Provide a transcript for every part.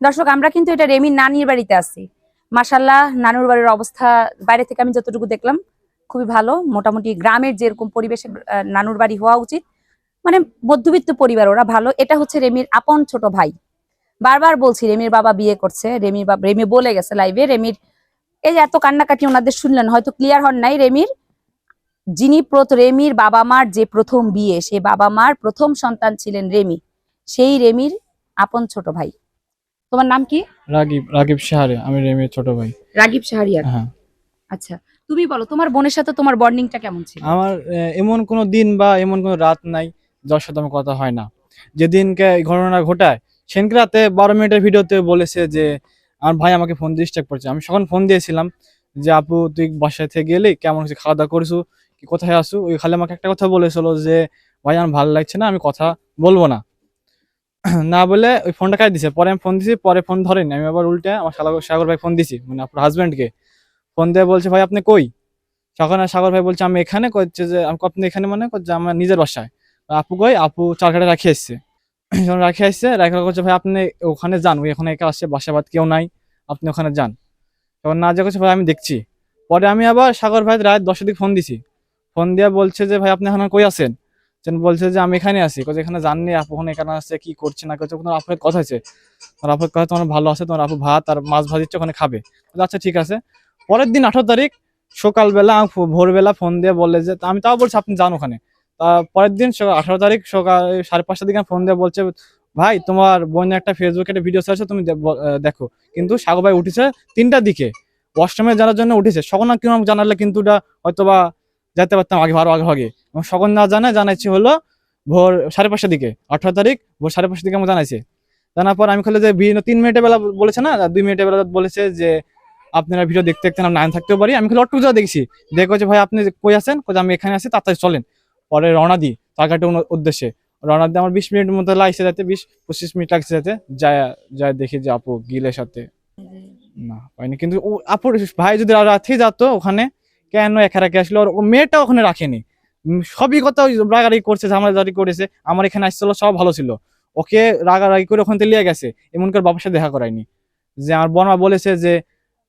দর্শক, আমরা কিন্তু এটা রেমির নানির বাড়িতে আছি। মাসাল্লাহ নানুর বাড়ির অবস্থা, বাইরে থেকে আমি যতটুকু দেখলাম, খুবই ভালো। মোটামুটি গ্রামের যেরকম পরিবেশে নানুর বাড়ি হওয়া উচিত। মানে মধ্যবিত্ত পরিবার, ওরা ভালো। এটা হচ্ছে রেমির আপন ছোট ভাই। বারবার বলছি, রেমির বাবা বিয়ে করছে রেমির বাবা রেমি বলে গেছে লাইভে রেমির, এই যে এত কান্নাকাটি ওনাদের শুনলেন, হয়তো ক্লিয়ার হন নাই। রেমির, যিনি রেমির বাবা মার যে প্রথম বিয়ে, সে বাবা মার প্রথম সন্তান ছিলেন রেমি। সেই রেমির আপন ছোট ভাই। তোমার নাম কি? রাগিব রাগিব শাহরে আমি রেমির ছোট ভাই। রাগিব শাহরিয়ার? হ্যাঁ। আচ্ছা তুমি বলো তোমার বোনের সাথে তোমার বন্ডিংটা কেমন ছিল? আমার এমন কোনো দিন বা এমন কোনো রাত নাই যার সাথে আমার কথা হয় না। যেদিনকে এই ঘটনা ঘটায় সেদিনকে রাতে বারো মিনিটের ভিডিওতে বলেছে যে আমার ভাই আমাকে ফোন ডিস্টার্ব করছে। আমি সখন ফোন দিয়েছিলাম যে আপু তুই বাসায় থেকে গেলি? কেমন হচ্ছে খাওয়া দাওয়া করছু? কি কোথায় আসু ওই খালি আমাকে একটা কথা বলেছিল যে ভাই আমার ভালো লাগছে না আমি কথা বলব না। না বলে ওই ফোনটা কাজ দিছে। পরে আমি ফোন দিছি, পরে ফোন ধরেনি। আমি আবার উল্টে আমার সাগর ভাই ফোন দিছি। মানে আপনার হাজবেন্ডকে ফোন দিয়ে বলছে, ভাই, আপনি কই? তখন সাগর ভাই বলছে, আমি এখানে। করছে যে, আমি, আপনি এখানে মানে? করছে আমার নিজের বাসায়। আপু কই? আপু চারঘাটে রাখি এসছে যখন রাখি আসছে রাখা করছে ভাই, আপনি ওখানে যান। ওই ওখানে একা আসছে বাসা বাদ কেউ নাই। আপনি ওখানে যান। তখন না যা করছে ভাই, আমি দেখছি। পরে আমি আবার সাগর ভাই রাত দশটার দিকে ফোন দিছি। ফোন দিয়ে বলছে যে, ভাই, আপনি এখন কই আছেন? যেন বলছে যে, আমি এখানে আছি। কোথায় এখানে জাননি আপু ওখানে এখানে আসছে কি করছে না করছে? তোমার আপুর কথা আছে তোমার আপুর কথা তোমার ভালো আছে, তোমার আপু ভাত আর মাছ ভাজিচ্ছে ওখানে খাবে। আচ্ছা ঠিক আছে। পরের দিন আঠারো তারিখ, সকালবেলা ভোরবেলা ফোন দিয়ে বললে যে, আমি তাও বলছি, আপনি যান ওখানে। তা পরের দিন আঠারো তারিখ সকাল সাড়ে পাঁচটার দিকে ফোন দিয়ে বলছে, ভাই, তোমার বোন একটা ফেসবুকে একটা ভিডিও আছে, তুমি দেখো। কিন্তু সাগর ভাই উঠেছে তিনটার দিকে। অষ্টমে জানার জন্য উঠেছে। সকল কেউ জানালে কিন্তু ওটা হয়তো বা যেতে পারতাম আগে আরও আগে আগে। এবং সকল না জানা জানাইছে হলো ভোর সাড়ে পাঁচটার দিকে আঠারো তারিখ ভোর সাড়ে পাঁচটার দিকে আমার জানাইছে। জানার পর আমি খেলে যে বিভিন্ন তিন মিনিটের বেলা বলেছে না দুই মিনিটের বেলা বলেছে যে আপনারা ভিডিও দেখতে দেখতে আমি নাইন থাকতেও পারি। আমি খালি অট্টু যা দেখছি দেখো যে ভাই আপনি কই আছেন? কই আমি এখানে আছি তাড়াতাড়ি চলেন। পরে রওনা দিই তারঘাটের উদ্দেশ্যে। রওনা দিয়ে আমার বিশ মিনিটের মধ্যে লাগছে যাতে বিশ পঁচিশ মিনিট লাগছে যাতে যায় যায় দেখি যে আপু গিলের সাথে। না পাইনি কিন্তু আপুর ভাই যদি রাতে যেত ওখানে কেন একা রাখে আসলো? আর ও মেয়েটা ওখানে রাখেনি। সবই কথা রাগারাগি করছে ঝামেলাঝারি করেছে আমার এখানে আসছিল সব ভালো ছিল। ওকে রাগারাগি করে ওখান থেকে লিয়ে গেছে এমন করে বাবার সাথে দেখা করায়নি। যে আমার বর্মা বলেছে যে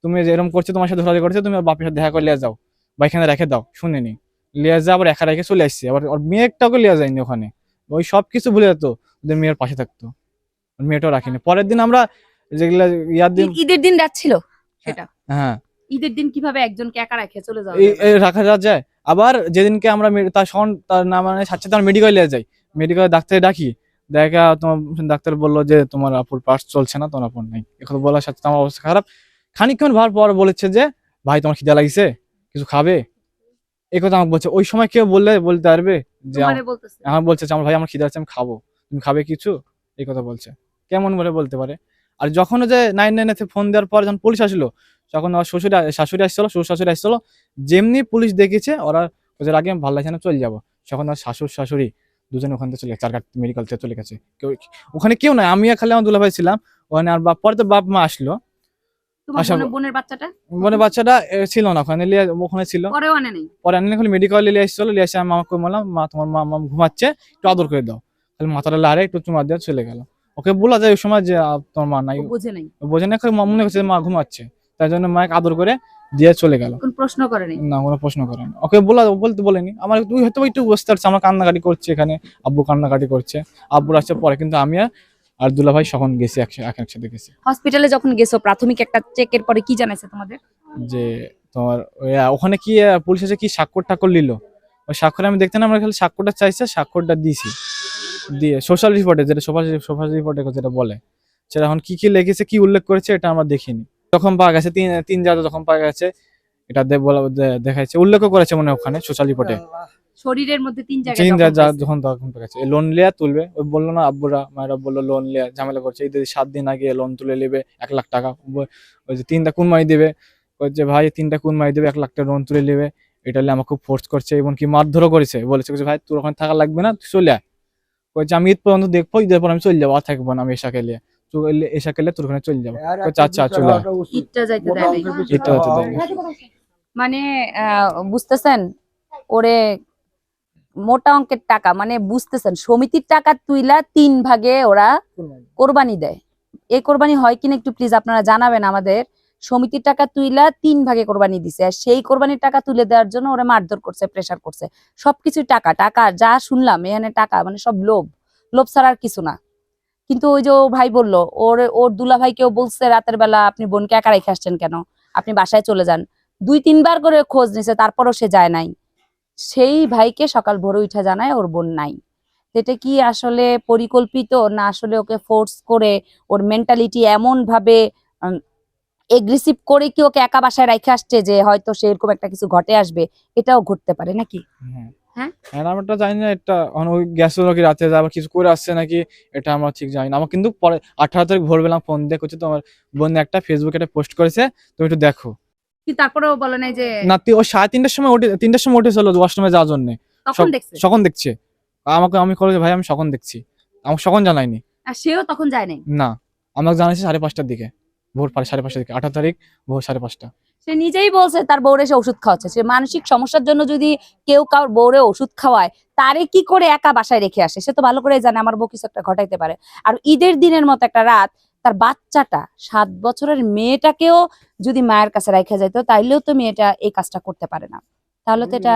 তুমি যে এরকম করছ তোমার সাথে ধরাধরি করছে তুমি ওর বাপের সাথে দেখা করে লিয়ে যাও। বা এখানে রেখে দাও শুনেনি লিয়ে যা আবার একা রেখে চলে আসছে। আবার ওর মেয়েটাকে লিয়ে যায়নি ওখানে। ওই সব কিছু ভুলে যেত ওদের মেয়ের পাশে থাকতো। মেয়েটাও রাখিনি। পরের দিন আমরা যেগুলা ইয়ার দিন ঈদের দিন যাচ্ছিল সেটা। হ্যাঁ। ঈদের দিন কীভাবে একজনকে একা রেখে চলে যাওয়া? রাখা যায়? আবার যেদিনকে আমরা তার সন তার না মানে সাথে আমরা মেডিকেল যাই। মেডিকেল ডাক্তারে ডাকি। দেখা তোমার ডাক্তার বলল যে তোমার আপুর পার্স চলছে না তোমার আপুর নাই। এখন বলার সাথে আমার অবস্থা খারাপ। খানিকক্ষণ ভার পর বলেছে যে ভাই তোমার খিদা লাগিছে কিছু খাবে? এই কথা আমাকে বলছে। ওই সময় কেউ বললে বলতে পারবে যে তোমারে আমার বলছে আমার ভাই আমার খিদা আছে আমি খাব। তুমি খাবে কিছু? এই কথা বলছে। কেমন বলে বলতে পারে। আর যখন যে নাইন নাইন ফোন দেওয়ার পর যখন পুলিশ আসলো তখন আমার শ্বশুর শাশুড়ি আসছিল শ্বশুর শাশুড়ি আসছিল যেমনি পুলিশ দেখেছে ওরা ওদের আগে ভালো লাগছে না চলে যাব। তখন আমার শাশুর শাশুড়ি দুজনে ওখান থেকে চলে গেছে চারঘাট মেডিকেল থেকে চলে গেছে। কেউ ওখানে কেউ নাই আমি খালি আমার দুলাভাই ছিলাম ওখানে আর বাপ পরে তো বাপ মা আসলো। বোনের- কর- বোনের বাচ্চাটা ছিল না ওখানে ওখানে ছিল। পরেও আনে নাই? পরে খালি মেডিকেল আসছিল লিয়ে এসে বললাম মা তোমার মা ঘুমাচ্ছে একটু আদর করে দাও। খালি মাথাটা লাড়ে একটু চুমা দিয়ে চলে গেল। ওকে বলা যায় ওই সময় যে তোমার মা নাই। বোঝে নাই। বোঝে না খালি মনে করছে মা ঘুমাচ্ছে। তাই জন্য মাকে আদর করে দিয়ে চলে গেল। প্রশ্ন করেনি? না কোনো প্রশ্ন করেনি। ওকে বলা বলতে বলেনি। আমার তুই হয়তো একটু বুঝতে পারছি আমার কান্নাকাটি করছে এখানে আব্বু কান্নাকাটি করছে আব্বুর আসছে পরে কিন্তু আমি আর- দুলা ভাই সখন গেছি একসাথে এক একসাথে গেছি। হসপিটালে যখন গেছো প্রাথমিক একটা চেকের পরে কি জানাইছে তোমাদের? যে তোমার ওখানে কি পুলিশ এসে কি স্বাক্ষর টাক্ষর নিল ওই স্বাক্ষরে আমি দেখতে না আমরা খালি স্বাক্ষরটা চাইছে স্বাক্ষরটা দিয়েছি। দিয়ে সোশ্যাল রিপোর্টে যেটা সোশ্যাল সোশ্যাল রিপোর্টে যেটা বলে সেটা এখন কি কি লেগেছে কি উল্লেখ করেছে এটা আমরা দেখিনি। যখন পাওয়া গেছে তিন তিন জায়গা যখন পাওয়া গেছে এটা দে- বলা দে- দেখাচ্ছে উল্লেখও করেছে মনে ওখানে সোশ্যাল রিপোর্টে শরীরের মধ্যে তিন জায়গায় তিন জায়গা যখন তখন পাওয়া লোন লিয়া তুলবে ওই বলল না আব্বুরা মায়েরা বলল লোন লিয়া ঝামেলা করছে সাত দিন আগে লোন তুলে নেবে এক লাখ টাকা ওই যে তিনটা কোন মাই দেবে ওই যে ভাই তিনটা কোন মাই দেবে এক লাখ টাকা লোন তুলে নেবে এটা নিয়ে আমাকে খুব ফোর্স করছে এবং কি মারধরও করেছে বলেছে ভাই তোর ওখানে থাকা লাগবে না তুই চলে আয় বলছে আমি ঈদ পর্যন্ত দেখব ঈদের পর আমি চলে যাব আর থাকব না আমি এসা খেলে এসা খেলে তোর ওখানে চলে যাব। আচ্ছা আচ্ছা চলে। যাইতে দেয় দেয় মানে আহ, বুঝতেছেন? ওরে মোটা অঙ্কের টাকা মানে বুঝতেছেন? সমিতির টাকা তুইলা তিন ভাগে ওরা কোরবানি। দেয়। এই কোরবানি হয় কিনা একটু প্লিজ আপনারা জানাবেন আমাদের। সমিতির টাকা তুইলা তিন ভাগে কোরবানি দিছে আর সেই কোরবানির টাকা তুলে দেওয়ার জন্য ওরা মারধর করছে প্রেসার করছে। সবকিছু টাকা টাকা যা শুনলাম এখানে টাকা মানে সব লোভ। লোভ ছাড়া আর কিছু না। কিন্তু ওই যে ও ভাই বলল, ওর ওর দুলা ভাইকেও বলছে রাতের বেলা আপনি বোনকে একা রেখে আসছেন কেন? আপনি বাসায় চলে যান। দুই, তিনবার করে খোঁজ নিছে, তারপরও সে যায় নাই। সেই ভাইকে সকাল ভোরে উঠে জানায় ওর বোন নাই। এটা কি আসলে পরিকল্পিত না আসলে ওকে ফোর্স করে ওর মেন্টালিটি এমন ভাবে এগ্রেসিভ করে কি ওকে একা বাসায় রেখে আসছে যে হয়তো সে এরকম একটা কিছু ঘটে আসবে? এটাও ঘটতে পারে নাকি? হ্যাঁ? হ্যাঁ? আমি এটা জানি না এটা ওই গ্যাস নাকি রাতে যাবে কিছু করে আসছে নাকি এটা আমরা ঠিক জানি না। আমার কিন্তু পরে আঠারো তারিখ ভোরবেলা ফোন দিয়ে করছে তোমার বোন একটা ফেসবুকে একটা পোস্ট করেছে তুমি একটু দেখো। কি তারপরেও বলে নাই যে না ও সাড়ে তিনটার সময় উঠে তিনটার সময় উঠেছিল ওয়াশরুমে যাওয়ার জন্য। তখন দেখছে? আমাকে আমি কলেজে ভাই আমি সখন দেখছি। আমাকে সখন জানাইনি আর সেও তখন যায় নাই? না আমাকে জানাইছে সাড়ে পাঁচটার দিকে ভোর সাড়ে পাঁচটার দিকে আঠারো তারিখ ভোর সাড়ে পাঁচটা। সে নিজেই বলছে তার বউরে সে ওষুধ খাওয়াচ্ছে। সে মানসিক সমস্যার জন্য যদি কেউ কারোর বউরে ওষুধ খাওয়ায়, তারে কি করে একা বাসায় রেখে আসে? সে তো ভালো করে জানে, আমার বউ কিছু একটা ঘটাইতে পারে। আর ঈদের দিনের মতো একটা রাত, তার বাচ্চাটা, সাত বছরের মেয়েটাকেও যদি মায়ের কাছে রেখে যেত তাইলেও তো মেয়েটা এই কাজটা করতে পারে না। তাহলে তো এটা,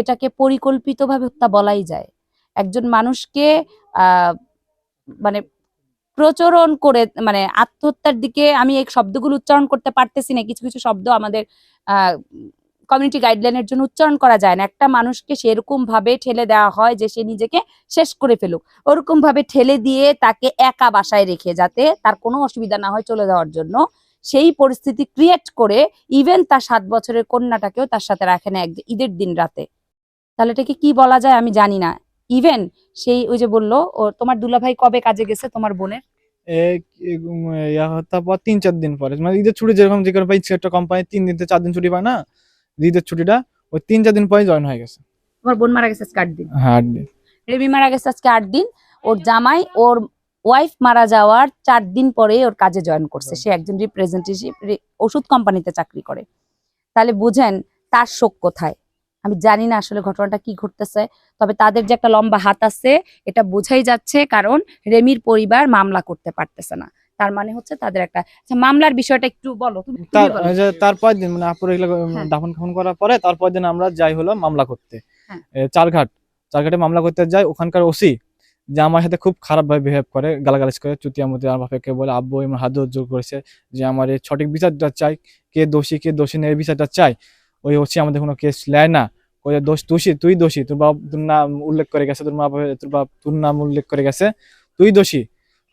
এটাকে পরিকল্পিতভাবে হত্যা বলাই যায়। একজন মানুষকে মানে প্রচরণ করে মানে আত্মহত্যার দিকে আমি এই শব্দগুলো উচ্চারণ করতে পারতেছি না। কিছু কিছু শব্দ আমাদের কমিউনিটি গাইডলাইনের জন্য উচ্চারণ করা যায় না। একটা মানুষকে সেরকম ভাবে ঠেলে দেওয়া হয় যে সে নিজেকে শেষ করে ফেলুক। ওরকম ভাবে ঠেলে দিয়ে তাকে একা বাসায় রেখে যাতে তার কোনো অসুবিধা না হয় চলে যাওয়ার জন্য, সেই পরিস্থিতি ক্রিয়েট করে ইভেন তার সাত বছরের কন্যাটাকেও তার সাথে রাখে না ঈদের দিন রাতে। তাহলে এটাকে কি বলা যায় আমি জানি না। ইভেন সেই ওই যে বলল ও তোমার দুলাভাই কবে কাজে গেছে তোমার বোনের? এক এক, ইয়া হওয়ার পর তিন চার দিন পরে। মানে ঈদের ছুটি যেরকম যে কোনো একটা কোম্পানি তিন দিন চার দিন ছুটি পায় না? ঈদের ছুটিটা ওই তিন চার দিন পরে জয়েন হয়ে গেছে। তোমার বোন মারা গেছে আজকে আট দিন। হ্যাঁ আট দিন। রেমি মারা গেছে আজকে আট দিন। ওর জামাই ওর ওয়াইফ মারা যাওয়ার চার দিন পরে ওর কাজে জয়েন করছে। সে একজন রিপ্রেজেন্টেটিভ ওষুধ কোম্পানিতে চাকরি করে। তাহলে বুঝেন তার শোক কোথায়? আমি জানি না আসলে ঘটনাটা কি ঘটতেছে তবে তাদের যে একটা লম্বা হাত আছে এটা বোঝাই যাচ্ছে কারণ রেমির পরিবার মামলা করতে পারতেছে না। তার মানে হচ্ছে তাদের একটা আচ্ছা, মামলার বিষয়টা একটু বলো তারপর দিন মানে আপুর হ্যাঁ। দাফন খাফন করার পরে তারপর দিন আমরা যাই হলো মামলা করতে। হ্যাঁ। চারঘাট চারঘাটে মামলা করতে যাই ওখানকার ওসি যে আমার সাথে খুব খারাপ ভাবে বিহেভ করে গালাগালিজ করে চুতিয়া মুতি আমার বাপেকে বলে আব্বু এমন হাত জোর করেছে যে আমার এই সঠিক বিচারটা চাই কে দোষী কে দোষী নেই বিচারটা চাই। ওই ওসি আমাদের কোনো কেস নেয় না। ওই দোষ দোষী তুই দোষী তোর বাপ তোর নাম উল্লেখ করে গেছে তোর মা তোর বাপ তোর নাম উল্লেখ করে গেছে তুই দোষী।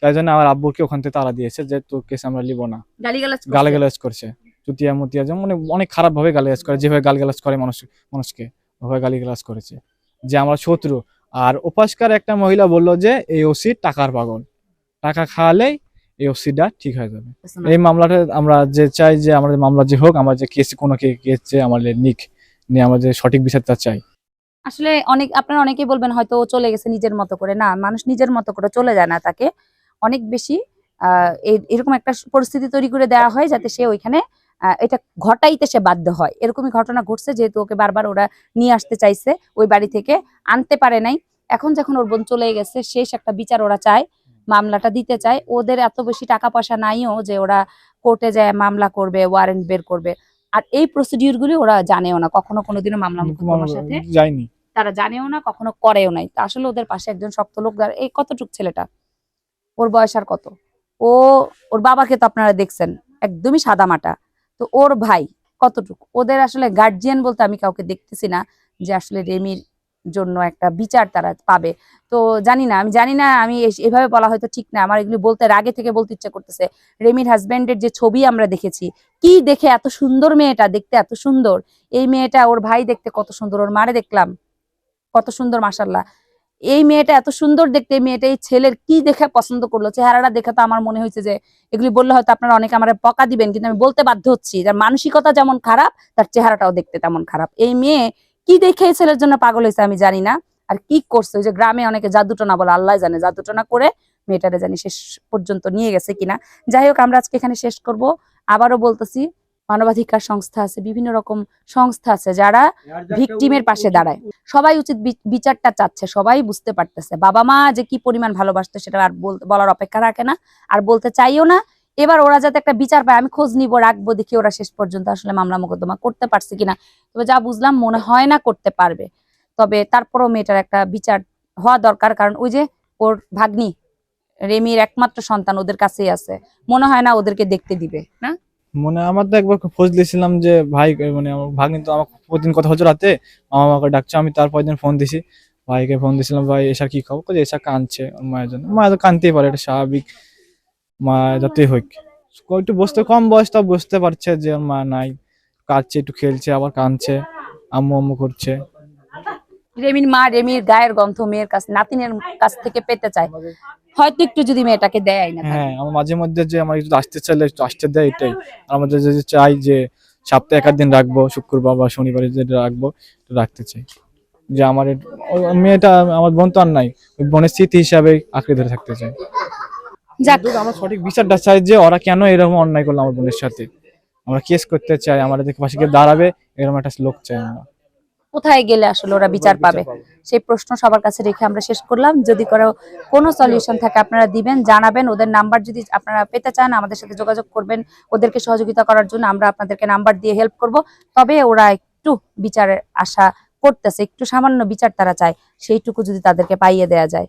তাই জন্য আমার আব্বুকে ওখান থেকে তারা দিয়েছে যে তোর কেস আমরা নিব না। গালিগালাজ করছে। গালাগালাজ করছে। চুতিয়া মুতিয়া যেমন মানে অনেক খারাপ ভাবে গালিগালাজ করে যেভাবে গালিগালাজ করে মানুষ মানুষকে ওভাবে গালিগালাজ করেছে। যে আমরা শত্রু। আর উপাসকার একটা মহিলা বলল যে এই ওসি টাকার পাগল। টাকা খাওয়ালেই এই ওসিটা ঠিক হয়ে যাবে। এই মামলাটা আমরা যে চাই যে আমাদের মামলা যে হোক আমরা যে কেস কোনো কেস যে আমাদের নিক। নিয়ে আমাদের সঠিক বিচারটা চাই। আসলে অনেক, আপনারা অনেকেই বলবেন হয়তো চলে গেছে নিজের মতো করে। না, মানুষ নিজের মতো করে চলে যায় না তাকে। অনেক বেশি এরকম একটা পরিস্থিতি তৈরি করে দেওয়া হয় যাতে সে ওইখানে এটা ঘটাইতে সে বাধ্য হয়। এরকমই ঘটনা ঘটছে যেহেতু ওকে বারবার ওরা নিয়ে আসতে চাইছে, ওই বাড়ি থেকে আনতে পারে নাই। এখন যখন ওর বোন চলে গেছে, শেষ একটা বিচার ওরা চায়, মামলাটা দিতে চায়। ওদের এত বেশি টাকা পয়সা নাইও যে ওরা কোর্টে যায়, মামলা করবে, ওয়ারেন্ট বের করবে। আর এই প্রসিডিউর গুলি ওরা জানেও না। কখনো কোনোদিনও মামলা মোকদ্দমার সাথে যায়নি। তারা জানেও না কখনো করেও নাই। তা আসলে ওদের পাশে একজন শক্ত লোক এই কতটুক ছেলেটা? ওর বয়স আর কত? ও ওর বাবাকে তো আপনারা দেখছেন একদমই সাদা মাটা। তো ওর ভাই কতটুক? ওদের আসলে গার্জিয়ান বলতে আমি কাউকে দেখতেছি না যে আসলে রেমির জন্য একটা বিচার তারা পাবে। তো জানি না, আমি জানি না, আমি এভাবে বলা হয়তো ঠিক না। আমার এগুলি বলতে আগে থেকে বলতে ইচ্ছে করতেছে। রেমির হাজবেন্ডের যে ছবি আমরা দেখেছি, কি দেখে এত সুন্দর মেয়েটা, দেখতে এত সুন্দর? এই মেয়েটা ওর ভাই দেখতে কত সুন্দর, ওর মারে দেখলাম। কত সুন্দর মাসাল্লাহ এই মেয়েটা এত সুন্দর দেখতে মেয়েটা এই ছেলের কি দেখে পছন্দ করল? চেহারাটা দেখে তো আমার মনে হয়েছে যে, এগুলি বললে হয়তো আপনারা অনেকে আমার বকা দিবেন, কিন্তু আমি বলতে বাধ্য হচ্ছি। যার মানসিকতা যেমন খারাপ, তার চেহারাটাও দেখতে তেমন খারাপ। এই মেয়ে কি দেখে এই ছেলের জন্য পাগল হয়েছে আমি জানি না। আর কি করছে? ওই যে গ্রামে অনেকে জাদুটনা বলে আল্লাহ জানে জাদুটনা করে মেয়েটারে জানি শেষ পর্যন্ত নিয়ে গেছে কিনা। যাই হোক আমরা আজকে এখানে শেষ করব। আবারও বলতেছি মানবাধিকার সংস্থা আছে বিভিন্ন রকম সংস্থা আছে যারা ভিকটিমের পাশে দাঁড়ায়। সবাই উচিত বিচারটা চাচ্ছে সবাই বুঝতে পারতেছে। বাবা মা যে কি পরিমাণ ভালোবাসতো সেটা আর বল- বলার অপেক্ষা রাখে না। আর বলতে চাইও না এবার ওরা যাতে একটা বিচার পায়, আমি খোঁজ নিব, রাখব, দেখি ওরা শেষ পর্যন্ত আসলে মামলা মোকদ্দমা করতে পারছে কিনা। তবে যা বুঝলাম মনে হয় না করতে পারবে। তবে তারপরও মেয়েটার একটা বিচার হওয়া দরকার, কারণ ওই যে ওর ভাগ্নি, রেমির একমাত্র সন্তান ওদের কাছেই আছে। মনে হয় না ওদেরকে দেখতে দিবে, না? মনে আমার তো একবার খোঁজ দিয়েছিলাম যে ভাই মানে আমার ভাগ্নি তো আমার প্রতিদিন কথা হচ্ছে রাতে, মামা আমাকে ডাকছে, আমি তারপর দিন ফোন দিছি। ভাইকে ফোন দিয়েছিলাম ভাই এসা কি খাব এসা কাঁদছে ওর মায়ের জন্য। মা তো কাঁদতেই পারে, এটা স্বাভাবিক। মা যতই হোক। একটু বসতে কম বয়স তাও বুঝতে পারছে যে মা নাই। কাঁদছে একটু খেলছে আবার কাঁদছে আম্মু আম্মু করছে। রেমির মা রেমির গায়ের গন্ধ মেয়ের কাছে নাতিনের কাছ থেকে পেতে চায়। হয়তো একটু যদি মেয়েটাকে দেয় না হ্যাঁ আমার মাঝে মধ্যে যে আমার একটু আসতে চাইলে একটু আসতে দেয় এটাই। আমাদের যে যে চাই যে সপ্তাহে এক দিন রাখব শুক্রবার বা শনিবারে যে রাখব রাখতে চাই। যে আমার মেয়েটা আমার বোন তো আর নাই বোনের স্মৃতি হিসাবে আঁকড়ে ধরে থাকতে চাই। আমরা সঠিক বিচারটা চাই যে ওরা কেন এরকম অন্যায় করল আমার বোনের সাথে। আমরা কেস করতে চাই আমাদের পাশে গিয়ে দাঁড়াবে এরকম একটা লোক চাই আমরা। কোথায় গেলে আসলে ওরা বিচার পাবে? সেই প্রশ্ন সবার কাছে রেখে আমরা শেষ করলাম। যদি কোনো কোনো সলিউশন থাকে আপনারা দিবেন জানাবেন। ওদের নাম্বার যদি আপনারা পেতে চান আমাদের সাথে যোগাযোগ করবেন। ওদেরকে সহযোগিতা করার জন্য আমরা আপনাদেরকে নাম্বার দিয়ে হেল্প করব। তবে ওরা একটু বিচারের আশা করতেছে একটু সামান্য বিচার তারা চায় সেইটুকু যদি তাদেরকে পাইয়ে দেয়া যায়।